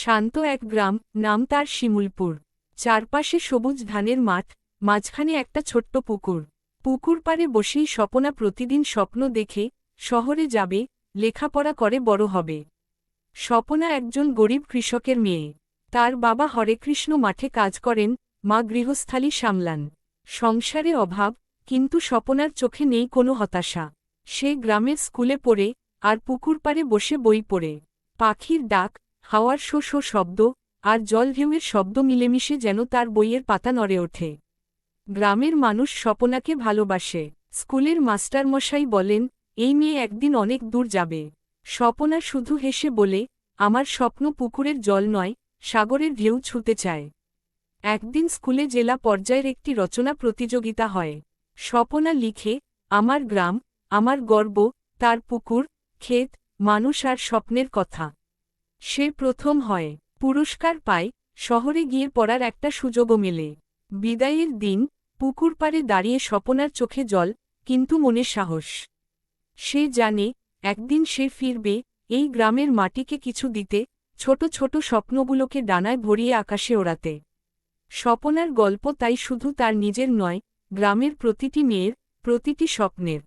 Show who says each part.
Speaker 1: শান্ত এক গ্রাম, নাম তার শিমুলপুর। চারপাশে সবুজ ধানের মাঠ, মাঝখানে একটা ছোট্ট পুকুর। পুকুর পাড়ে বসেই স্বপনা প্রতিদিন স্বপ্ন দেখে, শহরে যাবে, লেখাপড়া করে বড় হবে। স্বপনা একজন গরিব কৃষকের মেয়ে। তার বাবা হরেকৃষ্ণ মাঠে কাজ করেন, মা গৃহস্থালী সামলান। সংসারে অভাব, কিন্তু স্বপনার চোখে নেই কোনো হতাশা। সে গ্রামের স্কুলে পড়ে, আর পুকুর পাড়ে বসে বই পড়ে। পাখির ডাক হাওয়ার শো শো শব্দ আর জল ঢেউয়ের শব্দ মিলেমিশে যেন তার বইয়ের পাতা নড়ে ওঠে। গ্রামের মানুষ স্বপনাকে ভালোবাসে। স্কুলের মাস্টারমশাই বলেন, এই মেয়ে একদিন অনেক দূর যাবে। স্বপনা শুধু হেসে বলে, আমার স্বপ্ন পুকুরের জল নয়, সাগরের ঢেউ ছুতে চায়। একদিন স্কুলে জেলা পর্যায়ের একটি রচনা প্রতিযোগিতা হয়। স্বপনা লিখে, আমার গ্রাম, আমার গর্ব, তার পুকুর, ক্ষেত, মানুষ আর স্বপ্নের কথা। সে প্রথম হয়। পুরস্কার পায়, শহরে গিয়ে পড়ার একটা সুযোগও মেলে। বিদায়ের দিন, পুকুর পাড়ে দাঁড়িয়ে স্বপনার চোখে জল, কিন্তু মনে সাহস। সে জানে, একদিন সে ফিরবে, এই গ্রামের মাটিকে কিছু দিতে, ছোট ছোট স্বপ্নগুলোকে ডানায় ভরিয়ে আকাশে ওড়াতে। স্বপনার গল্প তাই শুধু তার নিজের নয়, গ্রামের প্রতিটি মেয়ের, প্রতিটি স্বপ্নের।